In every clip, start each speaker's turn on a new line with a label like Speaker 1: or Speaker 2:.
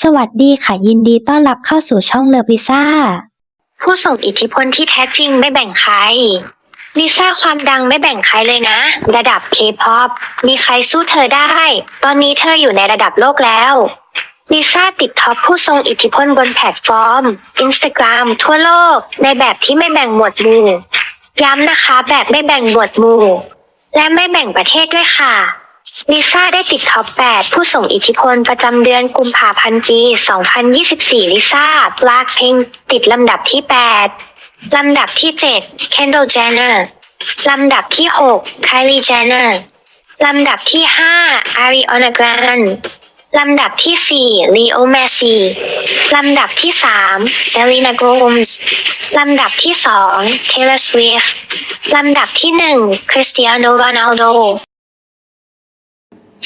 Speaker 1: สวัสดีค่ะยินดีต้อนรับเข้าสู่ช่องเลิฟลิซ่า
Speaker 2: ผู้ส่งอิทธิพลที่แท้จริงไม่แบ่งใคร ลิซ่าความดังไม่แบ่งใครเลยนะ ระดับ K-POP มีใครสู้เธอได้ ตอนนี้เธออยู่ในระดับโลกแล้ว ลิซ่าติดท็อปผู้ทรงอิทธิพลบนแพลตฟอร์ม Instagram ทั่วโลก ในแบบที่ไม่แบ่งหมวดหมู่ย้ำนะคะแบบไม่แบ่งหมวดหมู่ และไม่แบ่งประเทศด้วยค่ะ ลิซ่าได้ติดท็อป 8 ผู้ส่งอิทธิพลประจำเดือนกุมภาพันธ์ปี 2024 ลิซ่าลากเพลงติดลำดับที่ 8 ลำดับที่ 7 Kendall Jenner ลำดับที่ 6 Kylie Jenner ลำดับที่ 5 Ariana Grande ลำดับที่ 4 Leo Messi ลำดับที่ 3 Selena Gomez ลำดับที่ 2 Taylor Swift ลำดับที่ 1 Cristiano Ronaldo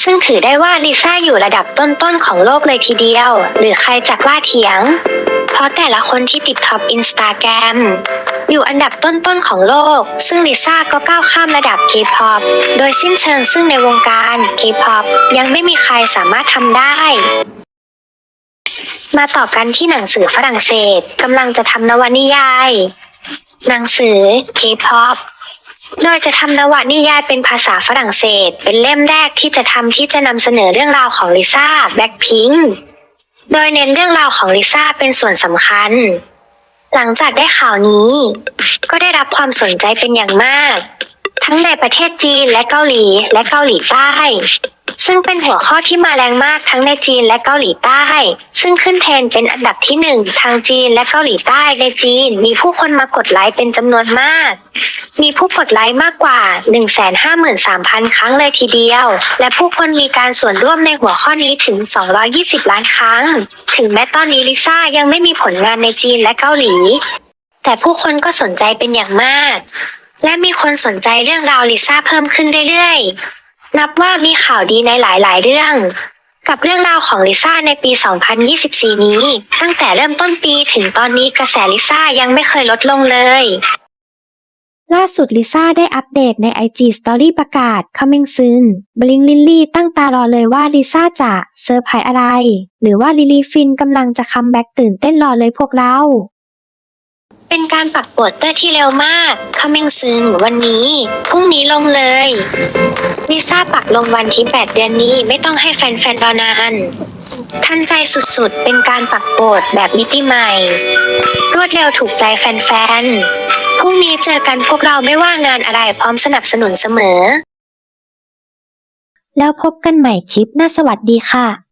Speaker 2: ซึ่งถือได้ว่าลิซ่าอยู่ระดับต้นๆของโลกเลยทีเดียว หรือใครจะกล้าเถียง เพราะแต่ละคนที่ติดท็อปอินสตาแกรมอยู่อันดับต้นๆของโลก ซึ่งลิซ่าก็ก้าวข้ามระดับ K-POP โดยสิ้นเชิงซึ่งในวงการ K-POP ยังไม่มีใครสามารถทำได้ มาต่อกันที่หนังสือฝรั่งเศสกำลังจะทำนวนิยาย หนังสือ K-POP โดยจะทำนวนิยายเป็นภาษาฝรั่งเศส เป็นเล่มแรกที่จะทำที่จะนำเสนอเรื่องราวของลิซ่าแบ็คพิงโดยเน้นเรื่องราวของลิซ่าเป็นส่วนสำคัญ หลังจากได้ข่าวนี้ ก็ได้รับความสนใจเป็นอย่างมาก ทั้งในประเทศจีนและเกาหลีและเกาหลีใต้ ซึ่งเป็นหัวข้อที่มาแรงมากทั้งในจีนและเกาหลีใต้ ซึ่งขึ้นเทรนเป็นอันดับที่หนึ่งทางจีนและเกาหลีใต้ในจีน มีผู้คนมากดไลค์เป็นจำนวนมาก มีผู้กดไลค์มากกว่า 153,000 ครั้งเลยทีเดียว และผู้คนมีการส่วนร่วมในหัวข้อนี้ถึง 220 ล้านครั้ง ถึงแม้ตอนนี้ลิซ่ายังไม่มีผลงานในจีนและเกาหลี แต่ผู้คนก็สนใจเป็นอย่างมาก และมีคนสนใจเรื่องราวลิซ่าเพิ่มขึ้นเรื่อยๆ นับว่ามีข่าวดีในหลายๆ เรื่อง กับเรื่องราวของลิซ่าในปี 2024 นี้ ตั้งแต่เริ่มต้นปีถึงตอนนี้กระแสลิซ่ายังไม่เคยลดลงเลย
Speaker 1: ล่าสุดลิซ่าได้อัปเดตใน IG Story ประกาศ coming soon บลิงลิลลี่ตั้งตารอเลยว่าลิซ่าจะเซอร์ไพรส์อะไร หรือว่าลิลี่ฟินกำลังจะคัมแบ็กตื่นเต้นรอเลยพวกเรา
Speaker 2: เป็นการปักโปสเตอร์ที่เร็วมาก coming soon วันนี้ พรุ่งนี้ลงเลยลิซ่าปักลงวันที่ 8 เดือนนี้ไม่ต้องให้แฟนๆรอนานทันใจสุดๆ เป็นการปักโปสแบบมิติใหม่ รวดเร็วถูกใจแฟนๆ พรุ่งนี้เจอกันพวกเราไม่ว่างานอะไรพร้อมสนับสนุนเสมอ
Speaker 1: แล้วพบกันใหม่คลิปหน้าสวัสดีค่ะ